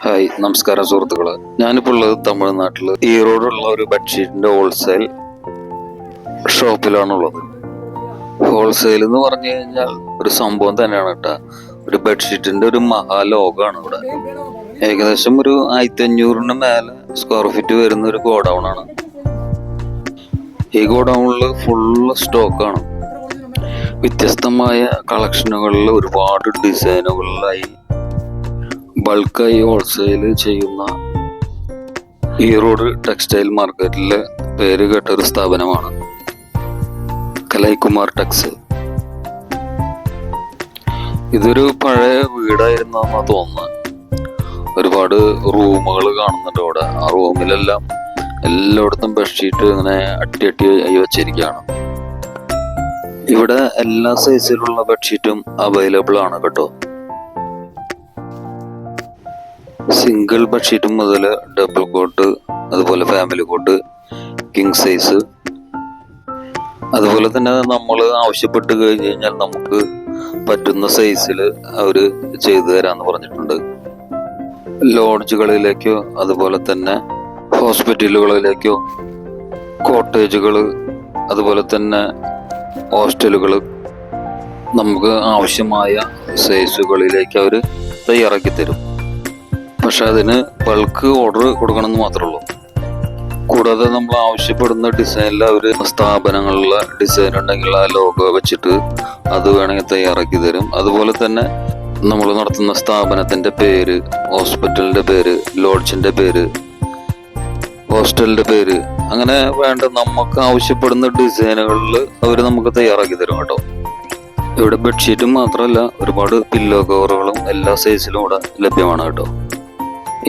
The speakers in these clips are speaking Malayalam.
ഹായ് നമസ്കാരം സുഹൃത്തുക്കൾ. ഞാനിപ്പോൾ ഉള്ളത് തമിഴ്നാട്ടിൽ. ഈറോഡുള്ള ഒരു ബെഡ്ഷീറ്റിന്റെ ഹോൾസെയിൽ ഷോപ്പിലാണുള്ളത്. ഹോൾസെയിൽ എന്ന് പറഞ്ഞു കഴിഞ്ഞാൽ ഒരു സംഭവം തന്നെയാണ് കേട്ടോ. ഒരു ബെഡ്ഷീറ്റിന്റെ ഒരു മഹാലോകമാണ് ഇവിടെ. ഏകദേശം ഒരു ആയിരത്തി അഞ്ഞൂറിന് മേലെ സ്ക്വയർ ഫീറ്റ് വരുന്ന ഒരു ഗോഡൗൺ ആണ്. ഈ ഗോഡൗണിൽ ഫുള്ള് സ്റ്റോക്കാണ് വ്യത്യസ്തമായ കളക്ഷനുകളിൽ ഒരുപാട് ഡിസൈനുകളിലായി ബൾക്കായി ഹോൾസെയിൽ ചെയ്യുന്ന ഈറോഡ് ടെക്സ്റ്റൈൽ മാർക്കറ്റിലെ പേര് കേട്ടൊരു സ്ഥാപനമാണ്. കലൈകുമാർ ടെക്സ്. ഇതൊരു പഴയ വീടായിരുന്നെന്നാ തോന്നുന്നത് ഒരുപാട് റൂമുകൾ കാണുന്നുണ്ട് അവിടെ. ആ റൂമിലെല്ലാം എല്ലായിടത്തും ബെഡ്ഷീറ്റ് ഇങ്ങനെ അട്ടി അട്ടി ആയി വെച്ചിരിക്കുകയാണ്. ഇവിടെ എല്ലാ സൈസിലുള്ള ബെഡ്ഷീറ്റും അവൈലബിൾ ആണ് കേട്ടോ. സിംഗിൾ ബെഡ്ഷീറ്റ് മുതൽ ഡബിൾ കോട്ട് അതുപോലെ ഫാമിലി കോട്ട് കിങ് സൈസ് അതുപോലെ തന്നെ നമ്മൾ ആവശ്യപ്പെട്ട് കഴിഞ്ഞ് കഴിഞ്ഞാൽ നമുക്ക് പറ്റുന്ന സൈസിൽ അവർ ചെയ്തു തരാമെന്ന് പറഞ്ഞിട്ടുണ്ട്. ലോഡ്ജുകളിലേക്കോ അതുപോലെ തന്നെ ഹോസ്പിറ്റലുകളിലേക്കോ കോട്ടേജുകൾ അതുപോലെ തന്നെ ഹോസ്റ്റലുകൾ നമുക്ക് ആവശ്യമായ സൈസുകളിലേക്ക് അവർ തയ്യാറാക്കി തരും. പക്ഷെ അതിന് ബൾക്ക് ഓർഡർ കൊടുക്കണം എന്ന് മാത്രമേ ഉള്ളൂ. കൂടാതെ നമ്മൾ ആവശ്യപ്പെടുന്ന ഡിസൈനിൽ അവർ സ്ഥാപനങ്ങളിലെ ഡിസൈൻ ഉണ്ടെങ്കിൽ ആ ലോഗോ വെച്ചിട്ട് അത് വേണമെങ്കിൽ തയ്യാറാക്കി തരും. അതുപോലെ തന്നെ നമ്മൾ നടത്തുന്ന സ്ഥാപനത്തിന്റെ പേര് ഹോസ്പിറ്റലിന്റെ പേര് ലോഡ്ജിന്റെ പേര് ഹോസ്റ്റലിന്റെ പേര് അങ്ങനെ വേണ്ട നമുക്ക് ആവശ്യപ്പെടുന്ന ഡിസൈനുകളിൽ അവർ നമുക്ക് തയ്യാറാക്കി തരും കേട്ടോ. ഇവിടെ ബെഡ്ഷീറ്റും മാത്രമല്ല ഒരുപാട് പില്ലോ കവറുകളും എല്ലാ സൈസിലും ഇവിടെ ലഭ്യമാണ് കേട്ടോ.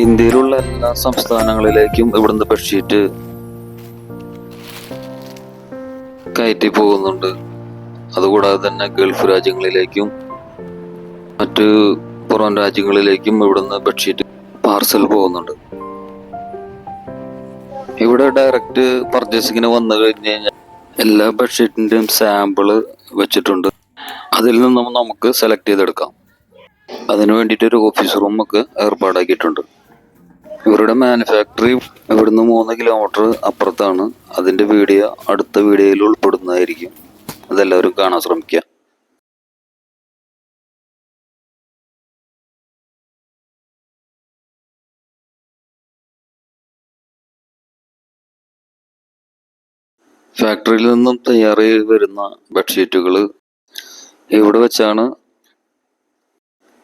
ഇന്ത്യയിലുള്ള എല്ലാ സംസ്ഥാനങ്ങളിലേക്കും ഇവിടുന്ന് ബെഡ്ഷീറ്റ് കയറ്റി പോകുന്നുണ്ട്. അതുകൂടാതെ തന്നെ ഗൾഫ് രാജ്യങ്ങളിലേക്കും മറ്റ് പുറം രാജ്യങ്ങളിലേക്കും ഇവിടുന്ന് ബെഡ്ഷീറ്റ് പാർസൽ പോകുന്നുണ്ട്. ഇവിടെ ഡയറക്റ്റ് പർച്ചേസിങ്ങിന് വന്നു കഴിഞ്ഞ് കഴിഞ്ഞാൽ എല്ലാ ബെഡ്ഷീറ്റിന്റെയും സാമ്പിൾ വെച്ചിട്ടുണ്ട്. അതിൽ നിന്നും നമുക്ക് സെലക്ട് ചെയ്തെടുക്കാം. അതിനു വേണ്ടിയിട്ട് ഒരു ഓഫീസ് റൂമൊക്കെ ഏർപ്പാടാക്കിയിട്ടുണ്ട്. ഇവരുടെ മാനുഫാക്ടറി ഇവിടുന്ന് മൂന്ന് കിലോമീറ്റർ അപ്പുറത്താണ്. അതിന്റെ വീഡിയോ അടുത്ത വീഡിയോയിൽ ഉൾപ്പെടുന്നതായിരിക്കും. അതെല്ലാവരും കാണാൻ ശ്രമിക്കുക. ഫാക്ടറിയിൽ നിന്നും തയ്യാറായി വരുന്ന ബെഡ്ഷീറ്റുകൾ ഇവിടെ വെച്ചാണ്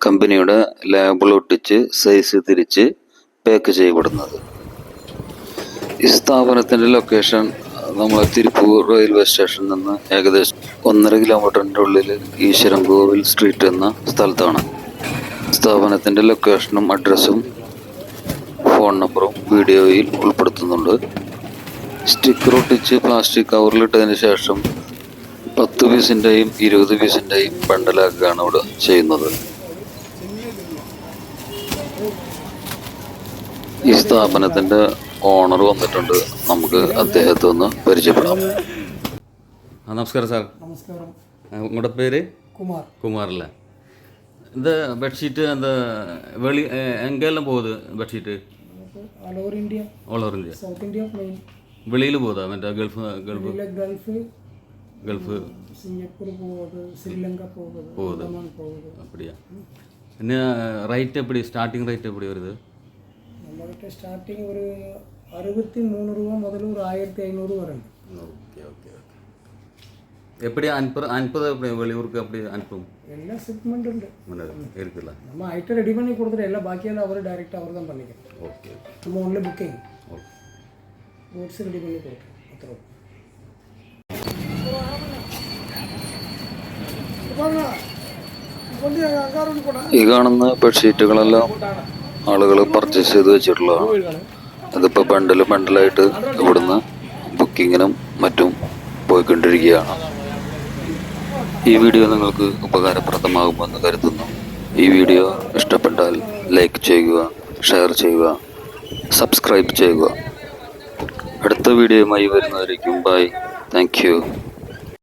കമ്പനിയുടെ ലേബിൾ ഒട്ടിച്ച് സൈസ് തിരിച്ച് പാക്ക് ചെയ്യപ്പെടുന്നത്. ഈ സ്ഥാപനത്തിന്റെ ലൊക്കേഷൻ നമ്മളെ തിരുപ്പൂർ റെയിൽവേ സ്റ്റേഷനിൽ നിന്ന് ഏകദേശം ഒന്നര കിലോമീറ്ററിന്റെ ഉള്ളിൽ ഈശ്വരൻകോവിൽ സ്ട്രീറ്റ് എന്ന സ്ഥലത്താണ്. സ്ഥാപനത്തിന്റെ ലൊക്കേഷനും അഡ്രസ്സും ഫോൺ നമ്പറും വീഡിയോയിൽ ഉൾപ്പെടുത്തുന്നുണ്ട്. സ്റ്റിക്കർ ഒട്ടിച്ച് പ്ലാസ്റ്റിക് കവറിലിട്ടതിന് ശേഷം പത്ത് പീസിന്റെയും ഇരുപത് പീസിന്റെയും ബണ്ടലാക്കുകയാണ് ഇവിടെ ചെയ്യുന്നത്. ഈ സ്ഥാപനത്തിന്റെ ഓണർ വന്നിട്ടുണ്ട് നമുക്ക് അദ്ദേഹത്തെ ഒന്ന് പരിചയപ്പെടാം ആ നമസ്കാരം സാർ നമസ്കാരം ആ, ഉങ്ങളുടെ പേര് കുമാർ കുമാറല്ലേ இந்த பெட்ஷீட்டு அந்த வெளி அஹ், எங்கெல்லாம் போகுது bedsheet all over India all over India south India main வெளியில் போகுதா மற்ற கல்ஃப் கல்ஃப் இல்லை கல்ஃபு கல்ஃபு சிங்கப்பூர் போகுது ஸ்ரீலங்கா போகுது ஓமன் போகுது அப்படியா என்ன ரைட் எப்படி ஸ்டார்டிங் ரைட் எப்படி வருது நம்மகிட்ட ஸ்டார்டிங் ஒரு அறுபத்தி மூணு ரூபா முதல்ல ஒரு ஆயிரத்தி ஐநூறு வருங்க ஓகே ஓகே ஓகே எப்படி அனுப்புற அனுப்புறது எப்படி வெளியூருக்கு அப்படி அனுப்பும் எல்லாம் ஷிப்மெண்ட் உண்டு இருக்குல்ல நம்ம ஐட்டம் ரெடி பண்ணி கொடுத்துட்டு எல்லாம் பாக்கியெல்லாம் அவர் டைரெக்டாக அவர் தான் பண்ணிக்கிறோம் ஓகே நம்ம only booking okay goods ready பண்ணி கொடுக்குறோம் உத்தரவு ഈ കാണുന്ന ബെഡ്ഷീറ്റുകളെല്ലാം ആളുകൾ പർച്ചേസ് ചെയ്ത് വെച്ചിട്ടുള്ളതാണ്. അതിപ്പോൾ ബണ്ടിൽ ബണ്ടിലായിട്ട് ഇവിടുന്ന് ബുക്കിങ്ങിനും മറ്റും പോയിക്കൊണ്ടിരിക്കുകയാണ്. ഈ വീഡിയോ നിങ്ങൾക്ക് ഉപകാരപ്രദമാകുമെന്ന് കരുതുന്നു. ഈ വീഡിയോ ഇഷ്ടപ്പെട്ടാൽ ലൈക്ക് ചെയ്യുക ഷെയർ ചെയ്യുക സബ്സ്ക്രൈബ് ചെയ്യുക. അടുത്ത വീഡിയോയുമായി വരുന്നതായിരിക്കും ബൈ താങ്ക്